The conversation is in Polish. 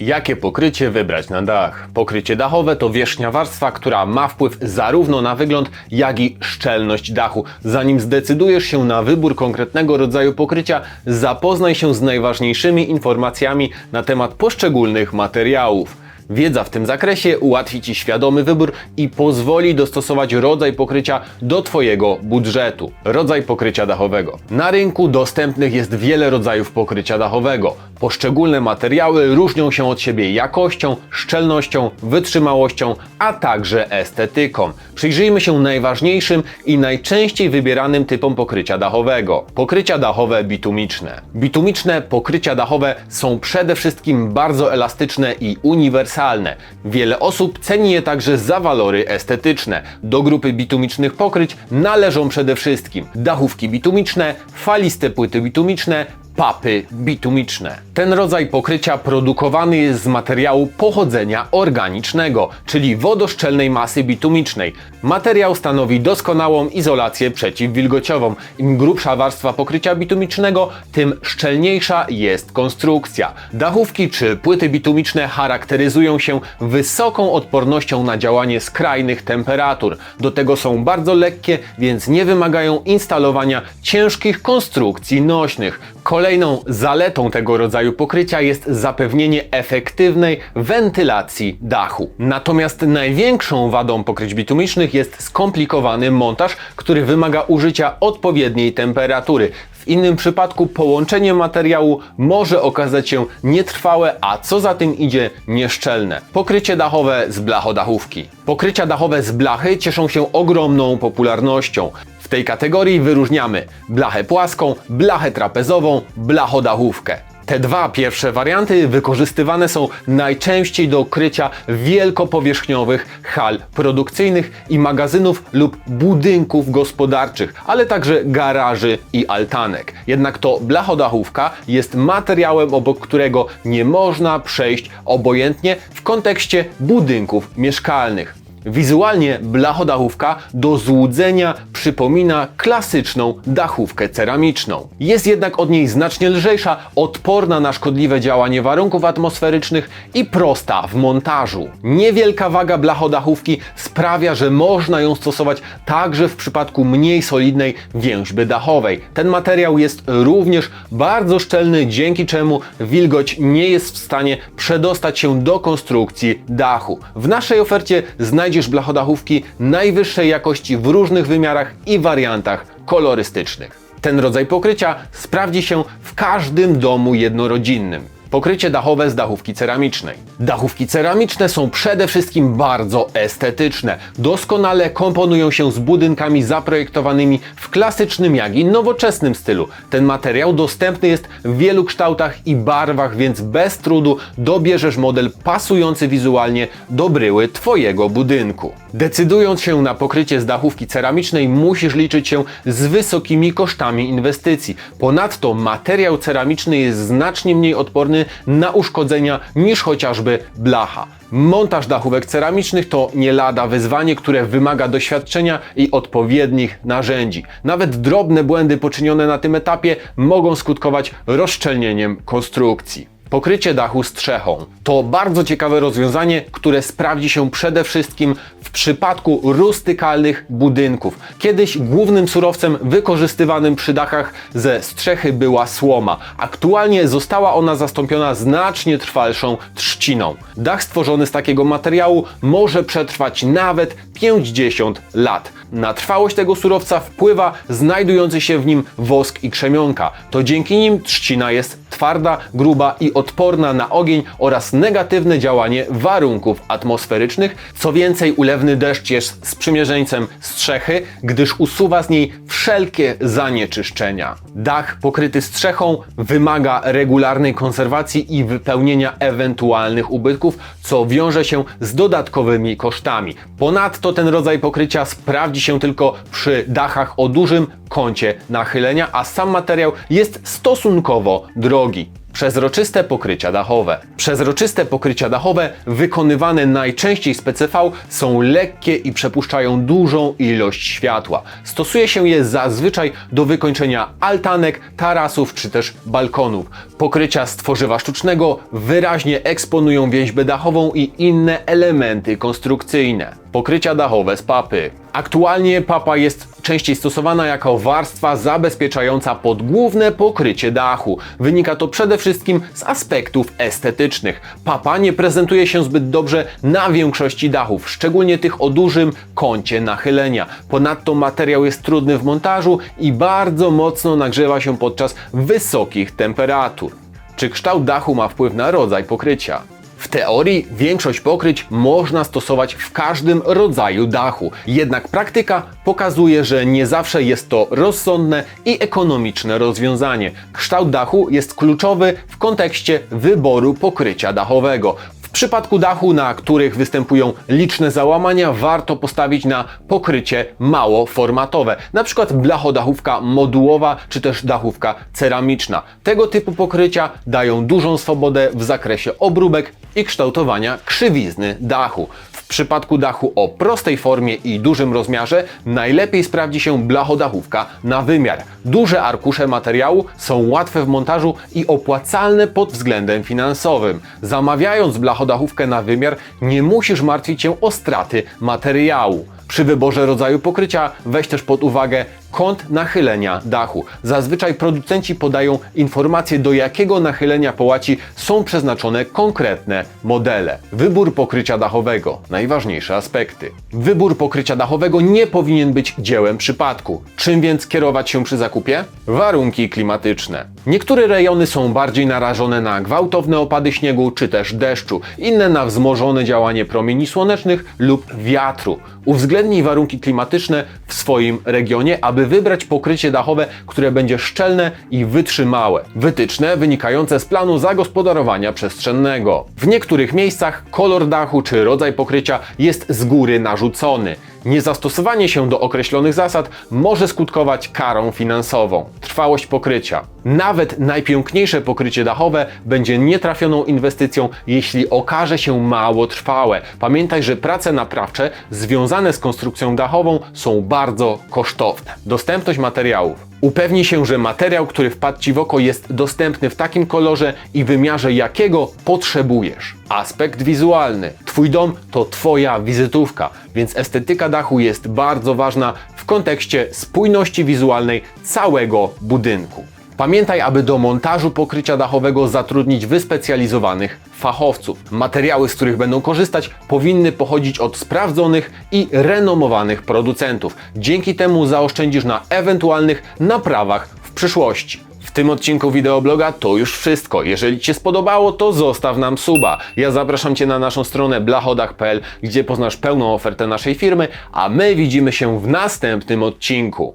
Jakie pokrycie wybrać na dach? Pokrycie dachowe to wierzchnia warstwa, która ma wpływ zarówno na wygląd, jak i szczelność dachu. Zanim zdecydujesz się na wybór konkretnego rodzaju pokrycia, zapoznaj się z najważniejszymi informacjami na temat poszczególnych materiałów. Wiedza w tym zakresie ułatwi Ci świadomy wybór i pozwoli dostosować rodzaj pokrycia do Twojego budżetu. Rodzaj pokrycia dachowego. Na rynku dostępnych jest wiele rodzajów pokrycia dachowego. Poszczególne materiały różnią się od siebie jakością, szczelnością, wytrzymałością, a także estetyką. Przyjrzyjmy się najważniejszym i najczęściej wybieranym typom pokrycia dachowego. Pokrycia dachowe bitumiczne. Bitumiczne pokrycia dachowe są przede wszystkim bardzo elastyczne i uniwersalne. Wiele osób ceni je także za walory estetyczne. Do grupy bitumicznych pokryć należą przede wszystkim dachówki bitumiczne, faliste płyty bitumiczne, papy bitumiczne. Ten rodzaj pokrycia produkowany jest z materiału pochodzenia organicznego, czyli wodoszczelnej masy bitumicznej. Materiał stanowi doskonałą izolację przeciwwilgociową. Im grubsza warstwa pokrycia bitumicznego, tym szczelniejsza jest konstrukcja. Dachówki czy płyty bitumiczne charakteryzują się wysoką odpornością na działanie skrajnych temperatur. Do tego są bardzo lekkie, więc nie wymagają instalowania ciężkich konstrukcji nośnych. Kolejną zaletą tego rodzaju pokrycia jest zapewnienie efektywnej wentylacji dachu. Natomiast największą wadą pokryć bitumicznych jest skomplikowany montaż, który wymaga użycia odpowiedniej temperatury. W innym przypadku połączenie materiału może okazać się nietrwałe, a co za tym idzie nieszczelne. Pokrycie dachowe z blachodachówki. Pokrycia dachowe z blachy cieszą się ogromną popularnością. W tej kategorii wyróżniamy blachę płaską, blachę trapezową, blachodachówkę. Te dwa pierwsze warianty wykorzystywane są najczęściej do krycia wielkopowierzchniowych hal produkcyjnych i magazynów lub budynków gospodarczych, ale także garaży i altanek. Jednak to blachodachówka jest materiałem, obok którego nie można przejść obojętnie w kontekście budynków mieszkalnych. Wizualnie blachodachówka do złudzenia przypomina klasyczną dachówkę ceramiczną. Jest jednak od niej znacznie lżejsza, odporna na szkodliwe działanie warunków atmosferycznych i prosta w montażu. Niewielka waga blachodachówki sprawia, że można ją stosować także w przypadku mniej solidnej więźby dachowej. Ten materiał jest również bardzo szczelny, dzięki czemu wilgoć nie jest w stanie przedostać się do konstrukcji dachu. W naszej ofercie blachodachówki najwyższej jakości w różnych wymiarach i wariantach kolorystycznych. Ten rodzaj pokrycia sprawdzi się w każdym domu jednorodzinnym. Pokrycie dachowe z dachówki ceramicznej. Dachówki ceramiczne są przede wszystkim bardzo estetyczne. Doskonale komponują się z budynkami zaprojektowanymi w klasycznym, jak i nowoczesnym stylu. Ten materiał dostępny jest w wielu kształtach i barwach, więc bez trudu dobierzesz model pasujący wizualnie do bryły Twojego budynku. Decydując się na pokrycie z dachówki ceramicznej, musisz liczyć się z wysokimi kosztami inwestycji. Ponadto materiał ceramiczny jest znacznie mniej odporny na uszkodzenia niż chociażby blacha. Montaż dachówek ceramicznych to nie lada wyzwanie, które wymaga doświadczenia i odpowiednich narzędzi. Nawet drobne błędy poczynione na tym etapie mogą skutkować rozszczelnieniem konstrukcji. Pokrycie dachu strzechą to bardzo ciekawe rozwiązanie, które sprawdzi się przede wszystkim w przypadku rustykalnych budynków. Kiedyś głównym surowcem wykorzystywanym przy dachach ze strzechy była słoma. Aktualnie została ona zastąpiona znacznie trwalszą trzciną. Dach stworzony z takiego materiału może przetrwać nawet 50 lat. Na trwałość tego surowca wpływa znajdujący się w nim wosk i krzemionka. To dzięki nim trzcina jest twarda, gruba i odporna na ogień oraz negatywne działanie warunków atmosferycznych. Co więcej, ulewny deszcz jest sprzymierzeńcem strzechy, gdyż usuwa z niej wszelkie zanieczyszczenia. Dach pokryty strzechą wymaga regularnej konserwacji i wypełnienia ewentualnych ubytków, co wiąże się z dodatkowymi kosztami. Ponadto ten rodzaj pokrycia sprawdzi się tylko przy dachach o dużym kącie nachylenia, a sam materiał jest stosunkowo drogi. Przezroczyste pokrycia dachowe. Przezroczyste pokrycia dachowe wykonywane najczęściej z PCV są lekkie i przepuszczają dużą ilość światła. Stosuje się je zazwyczaj do wykończenia altanek, tarasów czy też balkonów. Pokrycia z tworzywa sztucznego wyraźnie eksponują więźbę dachową i inne elementy konstrukcyjne. Pokrycia dachowe z papy. Aktualnie papa jest częściej stosowana jako warstwa zabezpieczająca podgłówne pokrycie dachu. Wynika to przede wszystkim z aspektów estetycznych. Papa nie prezentuje się zbyt dobrze na większości dachów, szczególnie tych o dużym kącie nachylenia. Ponadto materiał jest trudny w montażu i bardzo mocno nagrzewa się podczas wysokich temperatur. Czy kształt dachu ma wpływ na rodzaj pokrycia? W teorii większość pokryć można stosować w każdym rodzaju dachu, jednak praktyka pokazuje, że nie zawsze jest to rozsądne i ekonomiczne rozwiązanie. Kształt dachu jest kluczowy w kontekście wyboru pokrycia dachowego. W przypadku dachu, na których występują liczne załamania, warto postawić na pokrycie małoformatowe, np. blachodachówka modułowa czy też dachówka ceramiczna. Tego typu pokrycia dają dużą swobodę w zakresie obróbek i kształtowania krzywizny dachu. W przypadku dachu o prostej formie i dużym rozmiarze najlepiej sprawdzi się blachodachówka na wymiar. Duże arkusze materiału są łatwe w montażu i opłacalne pod względem finansowym. Zamawiając blachodachówkę na wymiar nie musisz martwić się o straty materiału. Przy wyborze rodzaju pokrycia weź też pod uwagę kąt nachylenia dachu. Zazwyczaj producenci podają informacje do jakiego nachylenia połaci są przeznaczone konkretne modele. Wybór pokrycia dachowego. Najważniejsze aspekty. Wybór pokrycia dachowego nie powinien być dziełem przypadku. Czym więc kierować się przy zakupie? Warunki klimatyczne. Niektóre rejony są bardziej narażone na gwałtowne opady śniegu czy też deszczu, inne na wzmożone działanie promieni słonecznych lub wiatru. Uwzględnij warunki klimatyczne w swoim regionie, aby wybrać pokrycie dachowe, które będzie szczelne i wytrzymałe. Wytyczne wynikające z planu zagospodarowania przestrzennego. W niektórych miejscach kolor dachu czy rodzaj pokrycia jest z góry narzucony. Niezastosowanie się do określonych zasad może skutkować karą finansową. Trwałość pokrycia. Nawet najpiękniejsze pokrycie dachowe będzie nietrafioną inwestycją, jeśli okaże się mało trwałe. Pamiętaj, że prace naprawcze związane z konstrukcją dachową są bardzo kosztowne. Dostępność materiałów. Upewnij się, że materiał, który wpadł Ci w oko jest dostępny w takim kolorze i wymiarze, jakiego potrzebujesz. Aspekt wizualny. Twój dom to Twoja wizytówka, więc estetyka dachu jest bardzo ważna w kontekście spójności wizualnej całego budynku. Pamiętaj, aby do montażu pokrycia dachowego zatrudnić wyspecjalizowanych fachowców. Materiały, z których będą korzystać, powinny pochodzić od sprawdzonych i renomowanych producentów. Dzięki temu zaoszczędzisz na ewentualnych naprawach w przyszłości. W tym odcinku wideobloga to już wszystko. Jeżeli Ci się spodobało, to zostaw nam suba. Ja zapraszam Cię na naszą stronę blachodach.pl, gdzie poznasz pełną ofertę naszej firmy, a my widzimy się w następnym odcinku.